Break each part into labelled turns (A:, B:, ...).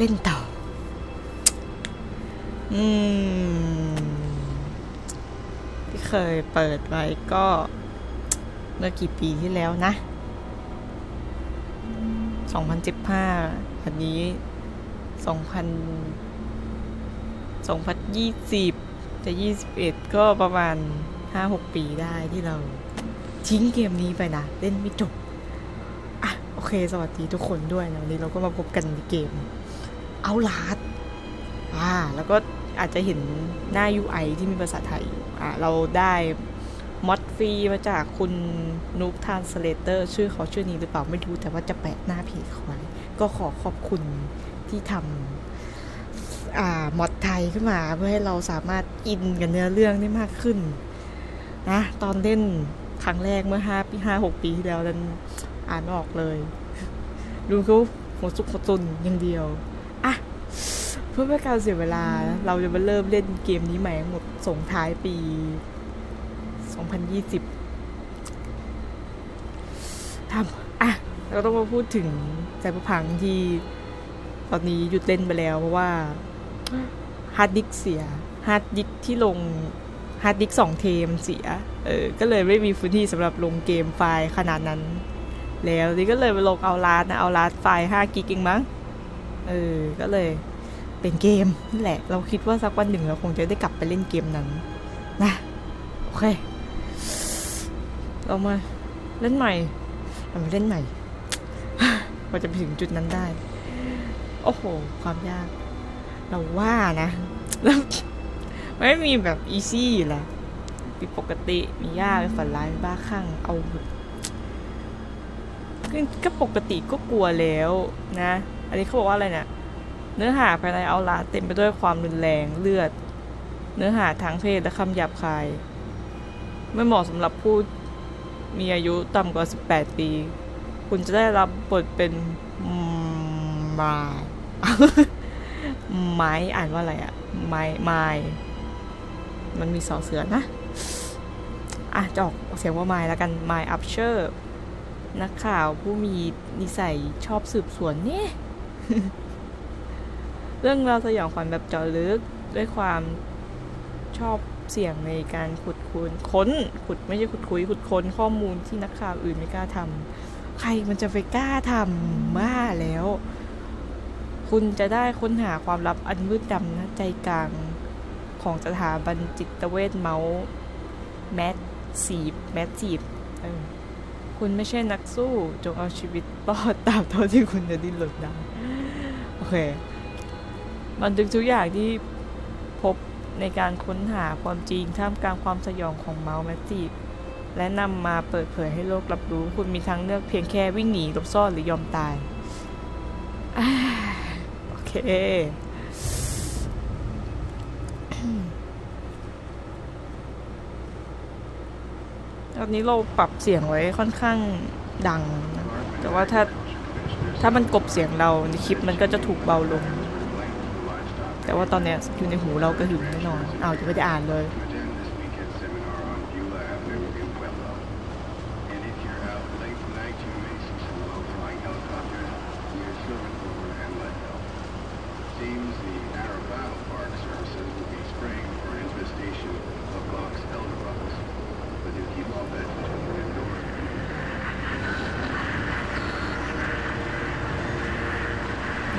A: เล่นต่อ อืม ที่เคยเปิดไว้ก็ เมื่อกี่ปีที่แล้วนะ 2015 อันนี้ 2000 2020 จะ 21 ก็ประมาณ 5-6 ปีได้ที่เราทิ้งเกมนี้ไปนะ เล่นไม่จบ อะ โอเค สวัสดีทุกคนด้วยนะวันนี้เราก็มาพบกันในเกม เอาลาดอ่าแล้วก็อาจจะเห็นหน้า UI ที่มีภาษาไทยอยู่อ่าเราได้มอดฟรีมาจากคุณนูบทานสเลเตอร์ชื่อเขาชื่อนี้หรือเปล่าไม่รู้แต่ว่าจะแปะหน้าเพจเขาไว้ก็ขอขอบคุณที่ทำอมอดไทยขึ้นมา เพื่อให้เราสามารถอินกับเนื้อเรื่องได้มากขึ้นนะตอนเล่นครั้งแรกเมื่อห้าปีห้าหกปีที่แล้วนั้นอ่านออกเลย ดูเขาหัวซุกหัวตุนอย่างเดียว อะเพื่อไม่ให้การเสียเวลา เราจะมาเริ่มเล่นเกมนี้ใหม่หมดส่งท้ายปี 2020ทำอะ เราต้องมาพูดถึงใจประพังที่ตอนนี้หยุดเล่นไปแล้ว เพราะว่าฮาร์ดดิสกเสียฮาร์ดดิสกที่ลงฮาร์ดดิสกสองเทมเสีย เออ ก็เลยไม่มีพื้นที่สำหรับลงเกมไฟล์ขนาดนั้น แล้วนี่ก็เลยไปลงเอาลาดนะ เอาลาดไฟล์5กิกเองมั้ง เออ ก็เลยเป็นเกมนั่นแหละ เราคิดว่าสักวันหนึ่งเราคงจะได้กลับไปเล่นเกมนั้น นะ โอเค เรามาเล่นใหม่เรามาเล่นใหม่กว่าจะไปถึงจุดนั้นได้ โอ้โห ความยาก เราว่านะ แล้วไม่มีแบบอีซี่อยู่แล้วมีปกติ มียากมีฝันร้ายมีบ้าคลั่ง เอาก็ปกติก็กลัวแล้วนะ อันนี้เขาบอกว่าอะไรเนี่ย เนื้อหาภายในเอาลาเต็มไปด้วยความรุนแรงเลือด เนื้อหาทางเพศและคำหยาบคาย ไม่เหมาะสำหรับผู้มีอายุต่ำกว่า 18 ปี คุณจะได้รับบทเป็นม้ไม้อ่านว่าอะไรอะไม้ไม้มันมีสอเสือนะ อะจะออกเสียงว่าไม้แล้วกันไม้อัพเชอร์นักข่าวผู้มีนิสัยชอบสืบสวนเนี่ย เรื่องราวสยองขวัญแบบเจาะลึกด้วยความชอบเสี่ยงในการขุดค้นค้น ขุดไม่ใช่ขุดคุยขุดค้นข้อมูลที่นักข่าวอื่นไม่กล้าทำใครมันจะไปกล้าทำบ้าแล้ว คุณจะได้ค้นหาความลับอันมืดดำนะใจกลางของสถาบันจิตเวชเมาส์แมสซีบแมสซีบคุณไม่ใช่นักสู้ จงเอาชีวิตรอดตามเท่าที่คุณจะดิ้นรนได้ เค บันทึกทุกอย่างที่พบในการค้นหาความจริงท่ามกลางความสยองของเมาส์แมสซีฟและนำมาเปิดเผยให้โลกรับรู้ คุณมีทางเลือกเพียงแค่วิ่งหนีหลบซ่อนหรือยอมตายอ่าโอเค ตอนนี้เราปรับเสียงไว้ค่อนข้างดังนะแต่ว่าถ้า ถ้ามันกบเสียงเราในคลิปมันก็จะถูกเบาลง แต่ว่าตอนเนี้ยอยู่ในหูเราก็หึงแน่นอนเอาจะไม่ได้อ่านเลย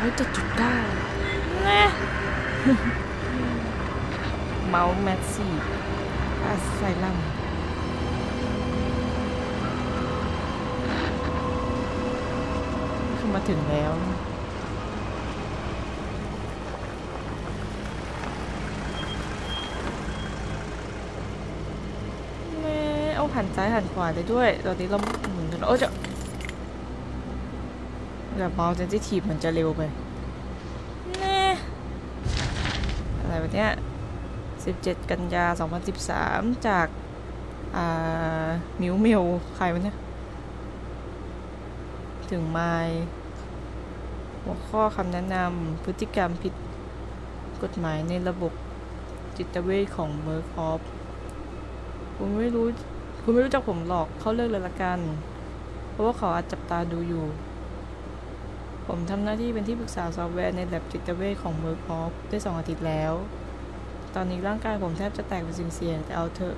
A: ร้อยเจ็ดจุดเก้าแน่เมาส์แมสซี่อาไซลัมคือมาถึงแล้ว แม่เอาหันซ้ายหันขวาได้ด้วย ตอนนี้เราหมุนกันโอ้จะ แต่เมาส์เซนซิทีฟมันจะเร็วไปแน่อะไรวะเนี่ย17 กันยา 2013 จากอ่ามิวเมลใครวะเนี่ย ถึงไมล์หัวข้อคำแนะนำพฤติกรรมผิดกฎหมายในระบบจิตเวชของเมอร์คอฟคุณไม่รู้ คุณไม่รู้จักผมหรอก เขาเลือกเลยละกัน เพราะว่าเขาอาจจับตาดูอยู่ ผมทำหน้าที่เป็นที่ปรึกษาซอฟต์แวร์ในแลบจิตเวชของเมอร์คอฟได้สองอาทิตย์แล้ว ตอนนี้ร่างกายผมแทบจะแตกเป็นสิ่งเสียงแต่เอาเถอะ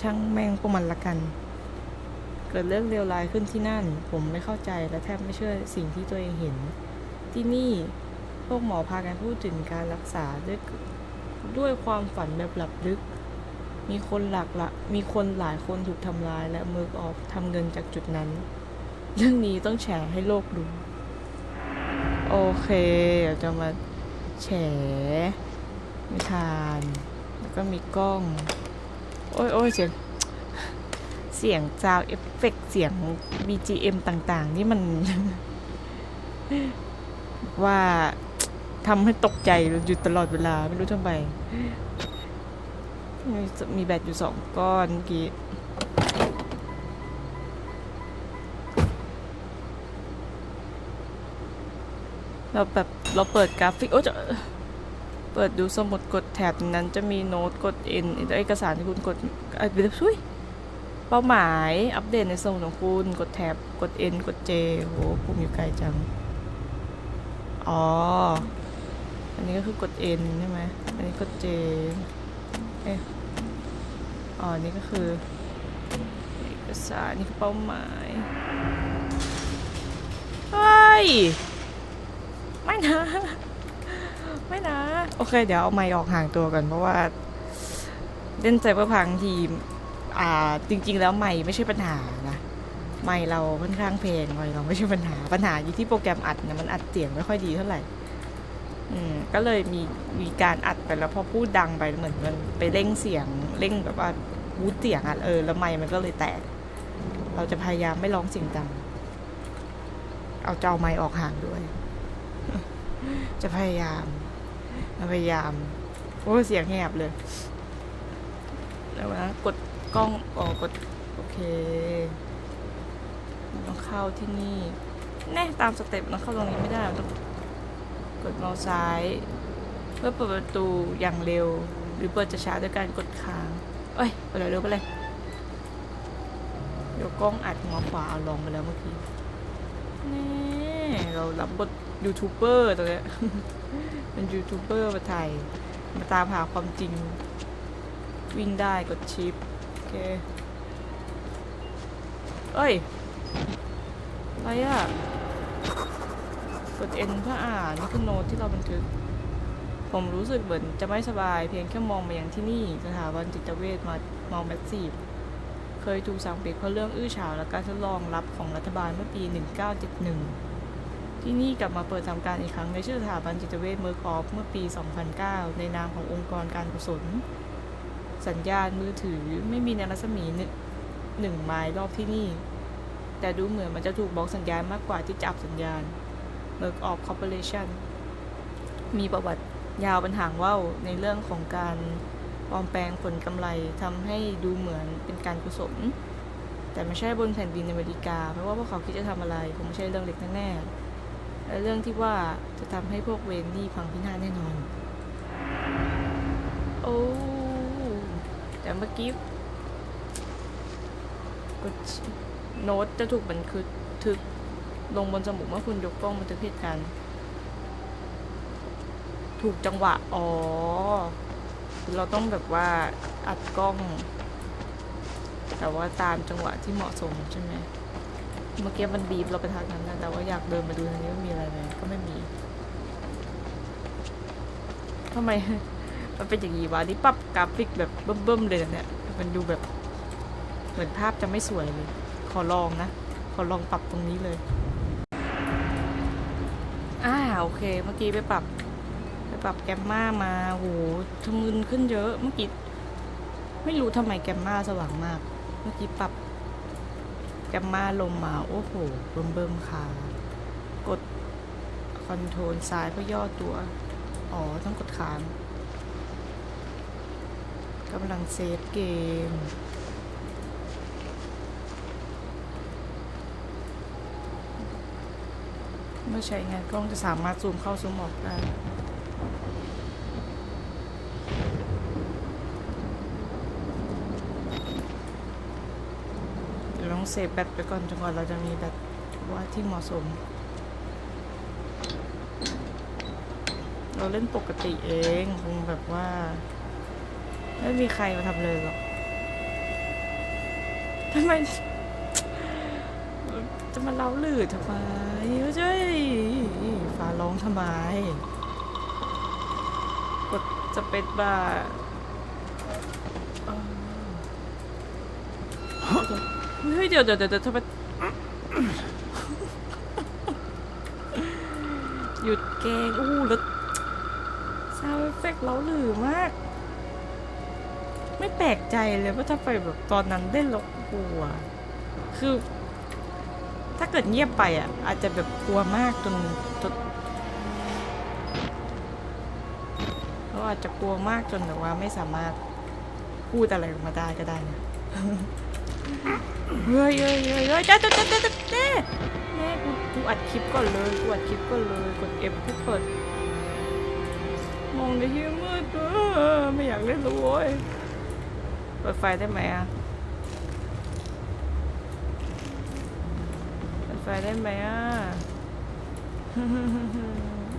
A: ช่างแม่งพวกมันละกัน เกิดเรื่องเลวร้ายขึ้นที่นั่น ผมไม่เข้าใจและแทบไม่เชื่อสิ่งที่ตัวเองเห็น ที่นี่พวกหมอพากันพูดถึงการรักษาด้วยด้วยความฝันแบบหลับลึก มีคนหลักละมีคนหลายคนถูกทำลายและเมิร์กออฟทำเงินจากจุดนั้น เรื่องนี้ต้องแฉให้โลกรู้ โอเค เดี๋ยวจะมาแฉนิทาน แล้วก็มีกล้อง โอ้ยโอ้ยเสียง เสียงซาวเอฟเฟกเสียง BGM ต่างๆ นี่มัน ว่าทำให้ตกใจอยู่ตลอดเวลา ไม่รู้ทำไม มีมีแบตอยู่สองก้อนเมื่อกี้ เราแบบเราเปิดกราฟิกโอ้จะเปิดดูสมุดกดแถบนั้นจะมีโน้ตกด N เอกสารที่คุณกดเอ่อเดี๋ยวช่วยเป้าหมายอัปเดตในสมุดของคุณกดแถบกด N กด J โหปุ่มอยู่ไกลจัง อ๋อ อันนี้ก็คือกด N ใช่ไหมอันนี้กด J เอ๊ะอ๋อนี่ก็คือเอกสารนี่คือเป้าหมายเฮ้ย ไม่นะ ไม่นะ โอเค เดี๋ยวเอาไมค์ออกห่างตัวกันเพราะว่า เล่นไซเบอร์พังทีม อ่า จริง ๆ แล้วไมค์ไม่ใช่ปัญหานะไมค์เราค่อนข้างเพลงไมค์เราไม่ใช่ปัญหาปัญหาอยู่ที่โปรแกรมอัดนะมันอัดเสียงไม่ค่อยดีเท่าไหร่ อืม ก็เลยมีมีการอัดไปแล้วพอพูดดังไปเหมือนมันไปเร่งเสียงเร่งแบบว่าวูดเสียงอะเออแล้วไมค์มันก็เลยแตก เราจะพยายามไม่ร้องเสียงดัง เอาเจ้าไมค์ออกห่างด้วย จะพยายามพยายาม โอ้เสียงแหบเลย แล้วนะ กดกล้องออกกด โอเค มันต้องเข้าที่นี่ แน่ตามสเต็ปมันต้องเข้าตรงนี้ไม่ได้มันต้องกดเมาส์ซ้าย เพื่อเปิดประตูอย่างเร็ว หรือเปิดจะช้าด้วยการกดค้าง เอ้ยไปเลยเร็วไปเลย เดี๋ยวกล้องอัดหัวขวาเอาลงไปแล้วเมื่อกี้ นี่ เรารับบท ยูทูบเบอร์ตัวเนี้ยเป็นยูทูบเบอร์มาถ่ายมาตามหาความจริง วิ่งได้กดชิป โอเค เอ้ย อะไรอะกด N เพื่ออ่านนี่คือโน้ตที่เราบันทึก ผมรู้สึกเหมือนจะไม่สบาย เพียงแค่มองมาอย่างที่นี่สถาบันจิตเวชมามาแมสซีฟเคยถูกสั่งปิดเพราะเรื่องอื้อฉาวและการทดลองลับของรัฐบาลเมื่อปี 1971 ที่นี่กลับมาเปิดทำการอีกครั้งในชื่อสถาบันจิตเวชเมอร์คอฟเมื่อปี 2009 ในนามขององค์กรการกุศล สัญญาณมือถือไม่มีในรัศมีหนึ่งไมล์รอบที่นี่ แต่ดูเหมือนมันจะถูกบล็อกสัญญาณมากกว่าที่จับสัญญาณ m e r k o f Corporation มีประวัติยาวเป็นหางว่าวในเรื่องของการปลอมแปลงผลกำไรทำให้ดูเหมือนเป็นการกุศล แต่ไม่ใช่บนแผ่นดินอเมริกา เพราะว่าพวกเขาคิดจะทำอะไรคงไม่ใช่เรื่องเล็กแน่ๆ และเรื่องที่ว่าจะทำให้พวกเวนนี่พังพินาศแน่นอน โอ้แต่เมื่อกี้กโน้ตจะถูกบันทึกทึกลงบนสมุดเมื่อคุณยกกล้องบันทึกเหตุการณ์ถูกจังหวะ อ๋อ เราต้องแบบว่าอัดกล้อง แต่ว่าตามจังหวะที่เหมาะสมใช่ไหม เมื่อกี้มันบีบเราไปทางนั้นนะแต่ว่าอยากเดินมาดูทางนี้ว่ามีอะไรไหมก็ไม่มีทำไม มันเป็นอย่างนี้วะนี่ปรับกราฟิกแบบเบิ่มๆเลยนะเนี่ยมันดูแบบ เหมือนภาพจะไม่สวยเลย ขอลองนะ ขอลองปรับตรงนี้เลยอ่าโอเค เมื่อกี้ไปปรับ ไปปรับแกมมามาโหทำเงินขึ้นเยอะ เมื่อกี้ไม่รู้ทำไมแกมมาสว่างมาก เมื่อกี้ปรับ กมมาลงมา โอ้โหเบิ่มเบิ่มค่ะ กดคอนโทรลซ้ายเพื่อย่อตัว อ๋อ ต้องกดค้างกำลังเซฟเกม เมื่อใช้งานกล้องจะสามารถซูมเข้าซูมออกได้ เซฟแบตไปก่อนจนกว่าเราจะมีแบตว่าที่เหมาะสม เราเล่นปกติเองคงแบบว่า ไม่มีใครมาทำเลยหรอกทำไมจะมาเล่าลือทำไมเจ้ยฟ้าร้องทำไม กดสเปซบาร์ เฮ้ยเดี๋ยวเดี๋ยวเดี๋ยวทำไมหยุดแกงอู้แล้วซาวเอฟเฟกเล้าหลือมาก ไม่แปลกใจเลยว่าถ้าไปแบบตอนนั้นเล่นแล้วกลัว คือ ถ้าเกิดเงียบไปอะ อาจจะแบบกลัวมากจนจนเราอาจจะกลัวมากจนแบบว่าไม่สามารถพูดอะไรออกมาได้ก็ได้นะ เฮ้ยเฮ้ยเฮ้ยเฮ้ยจ้าจ้าจ้าจ้าจ้าแม่แม่กูกูอัดคลิปก่อนเลยกูอัดคลิปก่อนเลยกดเอฟเพื่อเปิดมองในที่มืดเออไม่อยากเล่นเลยโว้ยเปิดไฟได้ไหมอะเปิดไฟได้ไหมอะ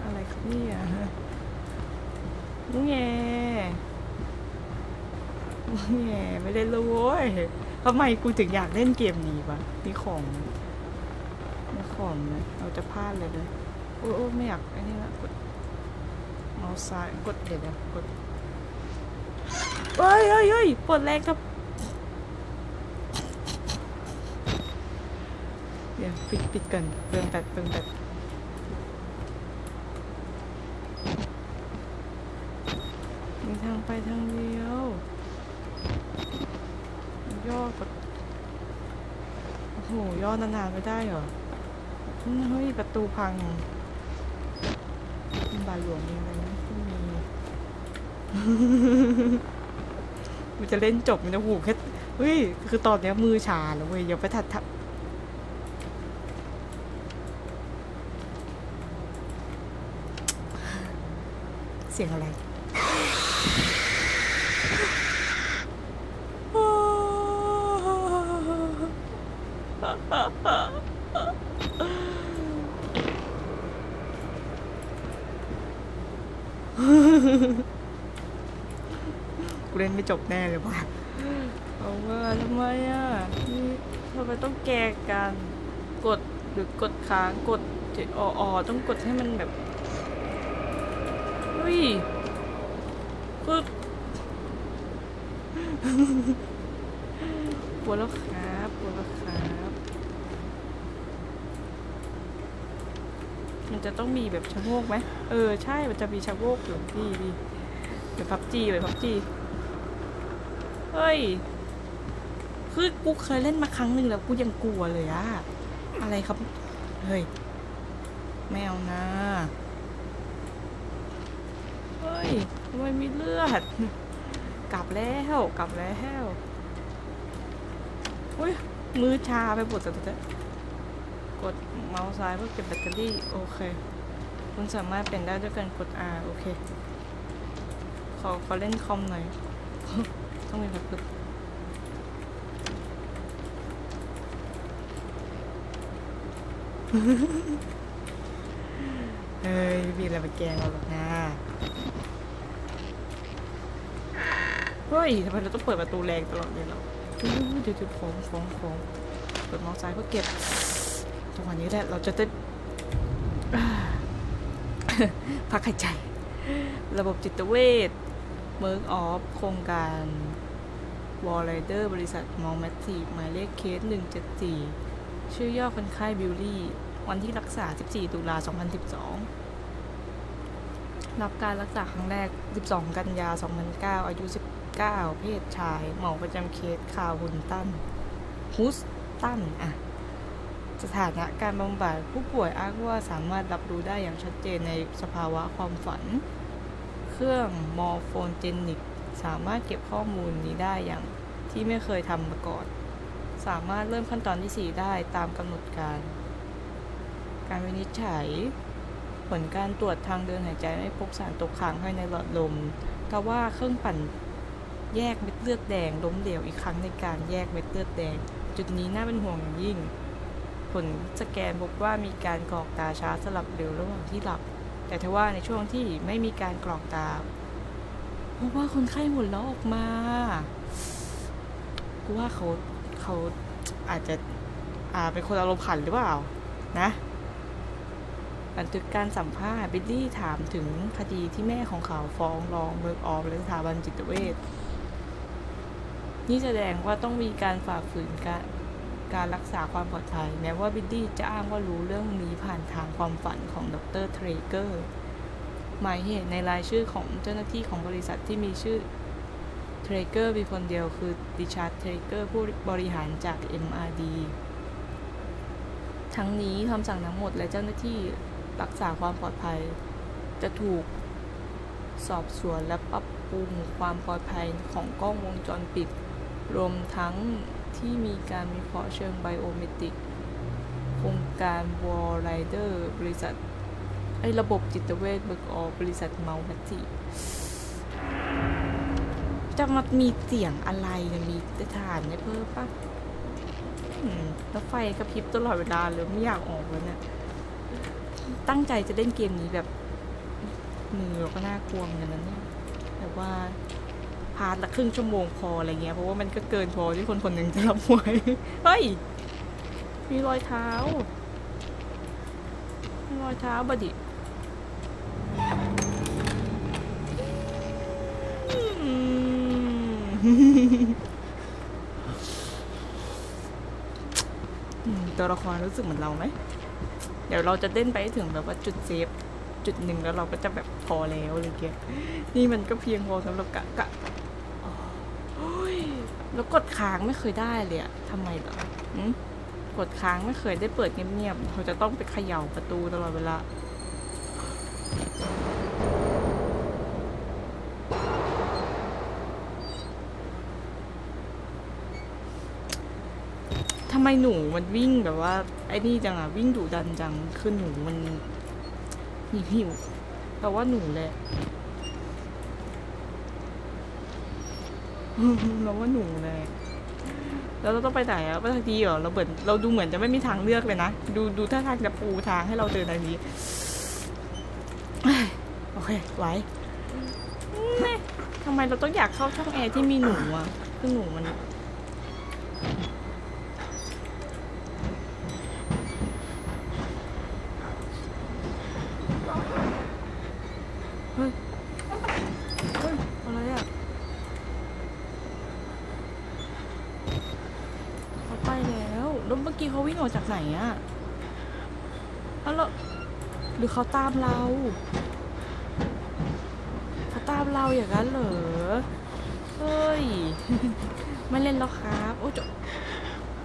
A: อะไรครับเนี่ยแง แง่ไม่เล่นเลยโว้ยทำไมกูถึงอยากเล่นเกมนี้วะมีของมีของนะเราจะพลาดเลยเลยโอ้โอ้ไม่อยากอ้นี่ละกดเมาส์ซ้ายกดเดี๋ยวนะกดเฮ้ยเฮ้ยเฮ้ยปวดแรงครับเดี๋ยวปิดปิดก่อนเปลืองแบตเปลืองแบตมีทางไปทางเดียว ย่อกดโอ้โห ย่อนานๆไม่ได้เหรอ เฮ้ย ประตูพังบาหลวงมีอะไรไหมไม่มีมันจะเล่นจบมันจะหูแค่เฮ้ย คือตอนเนี้ยมือชาแล้วเว้ยยังไปทัดทับเสียงอะไร กูเล่นไม่จบแน่เลยว่ะเอาว่าทำไมอะนี่ทำไมต้องแกงกันกดหรือกดค้างกดเจอออต้องกดให้มันแบบเฮ้ยคือปวดแล้วครับปวดแล้วครับมันจะต้องมีแบบชะโงกไหมเออใช่มันจะมีชะโงกอยู่พี่พี่เดี๋ยวพับจีไปพับจี เฮ้ย คือกูเคยเล่นมาครั้งหนึ่งแล้วกูยังกลัวเลยอะอะไรครับ เฮ้ย ไม่เอานะ เฮ้ยทำไมมีเลือด กลับแล้ว กลับแล้วอุ้ย มือชาไปหมดแต่กดเมาส์ซ้ายเพื่อเก็บแบตเตอรี่ โอเค คุณสามารถเป็นได้ด้วยการกด R โอเค ขอขอเล่นคอมหน่อย ต้องมีแบบปึ๊บเฮ้ยไม่มีอะไรมาแกล้งเราหรอกนะเฮ้ยทำไมเราต้องเปิดประตูแรงตลอดเลยเหราเดี๋ยวๆฟ้องฟ้องฟ้องเปิดมองซ้ายเพื่อเก็บจังหวะนี้แหละเราจะได้อ่าพักหายใจ ระบบจิตเวช เมิร์กออฟโครงการวอลไรเดอร์บริษัทมอลแมททีหมายเลขเคส 174 ชื่อย่อคนไข้บิลลี่ วันที่รักษา 14 ตุลา 2012 รับการรักษาครั้งแรก 12 กันยา 2009 อายุ 19 เพศชาย หมอประจำเคสคาวุนตันฮุสตันอะสถานะการบำบัดผู้ป่วยอ้างว่าสามารถรับรู้ได้อย่างชัดเจนในสภาวะความฝัน เครื่องมอร์โฟนเจนิกสามารถเก็บข้อมูลนี้ได้อย่างที่ไม่เคยทำมาก่อน สามารถเริ่มขั้นตอนที่ 4 ได้ตามกำหนดการ การวินิจฉัย ผลการตรวจทางเดินหายใจไม่พบสารตกค้างภายในหลอดลมกาว่าเครื่องปั่นแยกเม็ดเลือดแดงล้มเหลวอีกครั้งในการแยกเม็ดเลือดแดง จุดนี้น่าเป็นห่วงอย่างยิ่ง ผลสแกนพบว่ามีการกรอกตาช้าสลับเร็วระหว่างที่หลับ แต่ทว่าในช่วงที่ไม่มีการกรอกตาเพราะว่าคนไข้หมดแล้วออกมากูว่าเขาเขาอาจจะอ่าเป็นคนอารมณ์ขันหรือเปล่า นะบันทึกการสัมภาษณ์บิลลี่ถามถึงคดีที่แม่ของเขาฟ้องร้องเบิกออฟและสถาบันจิตเวชนี่แสดงว่าต้องมีการฝ่าฝืนการ การรักษาความปลอดภัย แม้ว่าบิลลี่จะอ้างว่ารู้เรื่องนี้ผ่านทางความฝันของดรเทรเกอร์หมายเหตุในรายชื่อของเจ้าหน้าที่ของบริษัทที่มีชื่อเทรเกอร์มีคนเดียวคือดิชาร์ดเทรเกอร์ผู้บริหารจาก MRD ทั้งนี้คำสั่งทั้งหมดและเจ้าหน้าที่รักษาความปลอดภัย จะถูกสอบสวนและปรับปรุงความปลอดภัยของกล้องวงจรปิด รวมทั้ง ที่มีการวิเคราะห์เชิงไบโอเมตริก โครงการวอลไรเดอร์บริษัทไอ้ระบบจิตเวชเบิกออกบริษัทเมาพัติจะมามีเสียงอะไรเนี่ยมีฐานเนี่ยเพิ่มปะแล้วไฟกระพริบตลอดเวลาเลยไม่อยากออกแล้วเนี่ย ตั้งใจจะเล่นเกมนี้แบบมือก็น่ากลัวเหมือนกันนะเนี่ยแต่ว่า พาร์ทละครึ่งชั่วโมงพออะไรเงี้ยเพราะว่ามันก็เกินพอที่คนคนหนึ่งจะรับไหวเฮ้ยมีรอยเท้า มีรอยเท้าบดิตัวละครรู้สึกเหมือนเราไหม เดี๋ยวเราจะเล่นไปถึงแบบว่าจุดเซฟจุดหนึ่งแล้วเราก็จะแบบพอแล้วอะไรเงี้ยนี่มันก็เพียงพอสำหรับกะกะ แล้วกดค้างไม่เคยได้เลยอะทำไมเหรอกดค้างไม่เคยได้เปิดเงียบๆเขาจะต้องไปเขย่าประตูตลอดเวลาทำไมหนูมันวิ่งแบบว่า ไอ้นี่จังอะวิ่งดุดันจังคือหนูมันหิวหิวแต่ว่าหนูแหละ เราว่าหนูเลยแล้วเราต้องไปไหนอะไปทางดีเหรอเราเหมือนเราดูเหมือนจะไม่มีทางเลือกเลยนะ ดูดูท่าทางจะปูทางให้เราเดินทางนี้เอ้ยโอเคไหวทำไมเราต้องอยากเข้าช่องแอร์ที่มีหนูอะคือหนูมัน เฮ้ย เฮ้ย อะไรอะเขาไปแล้วแล้วเมื่อกี้เขาวิ่งออกจากไหนอะแล้วเราหรือ เขาตามเรา เขาตามเราอย่างนั้นเหรอ เฮ้ย ไม่เล่นแล้วครับ โอ้จะ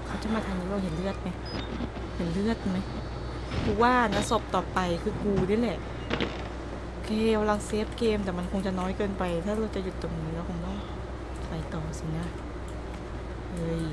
A: เขาจะมาทางนี้เราเห็นเลือดไหม เห็นเลือดไหม กูว่านะศพต่อไปคือกูนี่แหละ โอเคกำลังเซฟเกมแต่มันคงจะน้อยเกินไป ถ้าเราจะหยุดตรงนี้เราคงต้องไปต่อสินะ เฮ้ย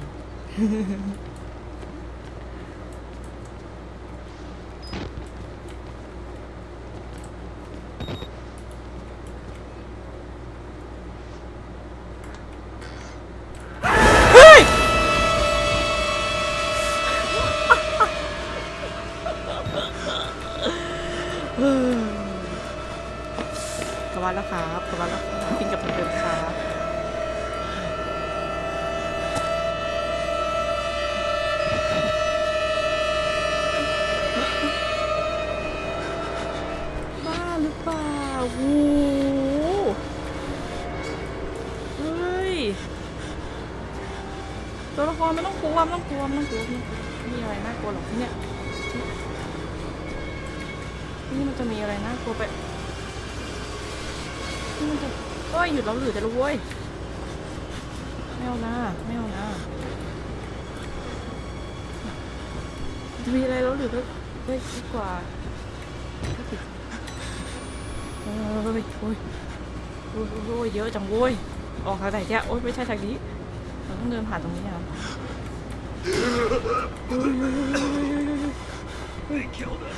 A: ไม่ต้องกลัวไม่ต้องกลัวไม่ต้องกลัวไม่ต้องกลัวไม่มีอะไรน่ากลัวหรอกที่เนี่ยนี่มันจะมีอะไรน่ากลัวไปนี่มันจะเอ้ยหยุดแล้วหรือจะรู้เว้ยไม่เอานะไม่เอานะจะมีอะไรแล้วหรือก็เฮ้ยดีกว่าโอ้ยโอ้ยโอ้ยโอ้ยเยอะจังโว้ยออกทางไหนเนี่ยโอ้ยไม่ใช่ทางนี้เราต้องเดินผ่านตรงนี้นะ
B: they killed him.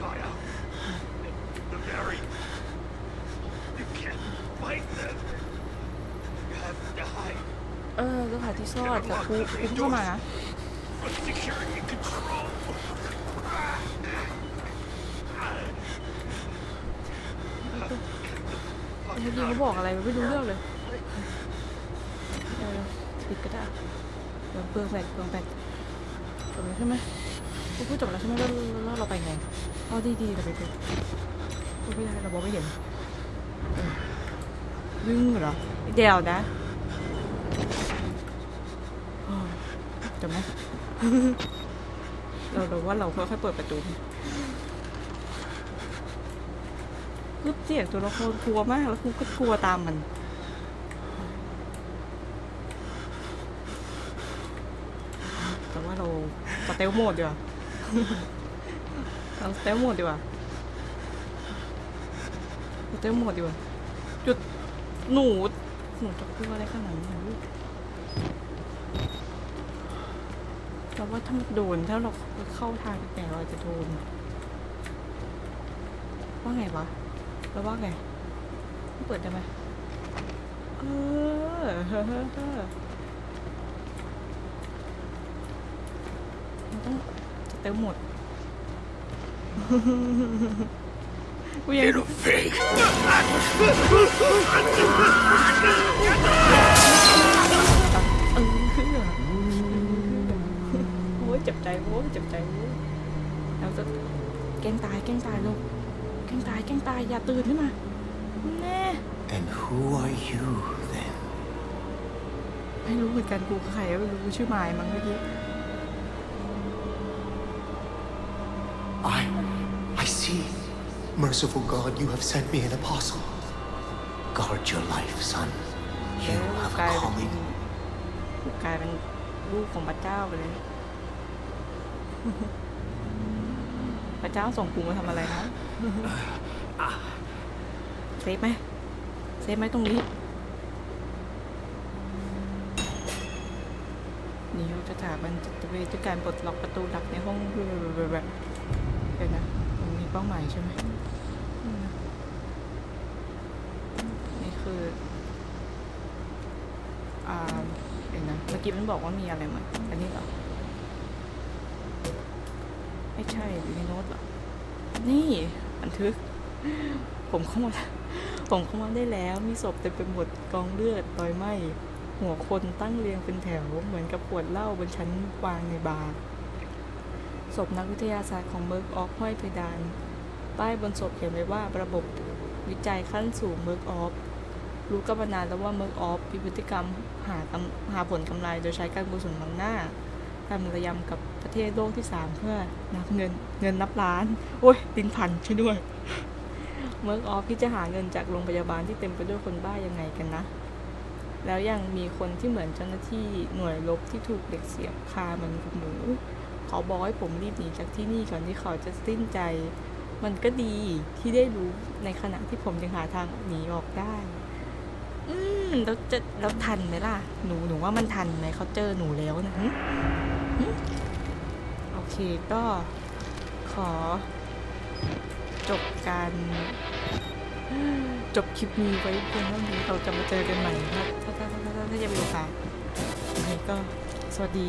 B: Kaya. The, the Barry. You can't fight them. You have to die.
A: เออลูกหาที่ซ่อนแต่คุคุเข้ามานะ
B: But security control.
A: Fucking Security hell. บอกอะไรไม่รู้เรื่องเลย เออผิดก็ได้ เปลืองแบตเปลืองแบตจบแล้วใช่ไหมกูพูดจบแล้วใช่ไหมแล้วแล้วเราไปไงอ๋อดีดีเราไปดูพูดไม่ได้เราบอกไม่เห็นเออวิ่งเหรอเดี๋ยวนะจบไหมเราเราว่าเราค่อยๆเปิดประตูคือเสียงตัวละครกลัวมากแล้วกูก็กลัวตามมัน แต่ว่าเรา สเตลโหมดดีกว่าเราสเตลโหมดดีกว่าสเตลโหมดดีกว่าจุดหนูหนูจะกลัวอะไรขนาดนั้นลูกเราว่าถ้ามันโดนถ้าเราเข้าทางแปลกๆเราจะโดนว่าไงวะเราว่าไงเปิดได้ไหมเออ เฮ้อเฮ้อเฮ้อ มันต้อง จะเติมหมด กูยัง
C: Little pig.
A: เออโอ้ยเจ็บใจโว้ยเจ็บใจโว้ยเราจะแกล้งตายแกล้งตายลูกแกล้งตายแกล้งตายอย่าตื่นขึ้นมาแน่
C: And who are you then?
A: ไม่รู้เหมือนกันกูคือใครก็ไม่รู้ชื่อไมายมั้งเมื่อกี้
C: I see. Merciful God, you have sent me an apostle. Guard your life, son.
A: เดี๋ย
C: You
A: ว
C: have
A: กลาย
C: a
A: เป็น
C: calling.
A: กูกลายเป็นลูกของพระเจ้าไปเลย พระเจ้าส่งกูมาทำอะไรนะเซฟไหมเซฟไหมตรงนี้นี่เราจะถามมันจะเวด้วยการปลดล็อกประตูดักในห้องแบบเดี๋ยวนะมันมี เป้าหมายใช่ไหมนี่คืออ่าเดี๋ยวนะเมื่อกี้มันบอกว่ามีอะไรมาอันนี้เหรอไม่ใช่อยู่ในโน้ตเหรอนี่บันทึก ผมเข้ามาผมเข้ามาได้แล้ว มีศพเต็มไปหมดกองเลือดรอยไหมหัวคนตั้งเรียงเป็นแถว เหมือนกับขวดเหล้าบนชั้นวางในบาร์ศพนักวิทยาศาสตร์ของเมิร์กออฟห้อยเพดาน ป้ายบนศพเขียนไว้ว่าระบบวิจัยขั้นสูงเมิร์กออฟรู้กันมานานแล้วว่าเมิร์กออฟมีพฤติกรรมหาหาผลกำไรโดยใช้การกุศลบังหน้าทำระยำกับประเทศโลกที่สามเพื่อนับเงินเงินนับล้าน โอ้ยดินพันช่วยด้วยเมิร์กออฟที่จะหาเงินจากโรงพยาบาลที่เต็มไปด้วยคนบ้ายังไงกันนะ แล้วยังมีคนที่เหมือนเจ้าหน้าที่หน่วยรบที่ถูกเด็กเสียบคาเหมันกับหมูเขาบอกให้ผมรีบหนีจากที่นี่ก่อนที่เขาจะสิ้นใจ มันก็ดีที่ได้รู้ในขณะที่ผมยังหาทางหนีออกได้ อืมแล้วจะแล้วทันไหมล่ะ หนูหนูว่ามันทันไหมเขาเจอหนูแล้วนะโอเคก็ขอ จบการจบคลิปนี้ไว้เพียงเท่านี้เราจะมาเจอกันใหม่ถ้าถ้าถ้าถ้าถ้าถ้าจะมีโอกาสโอเคก็สวัสดี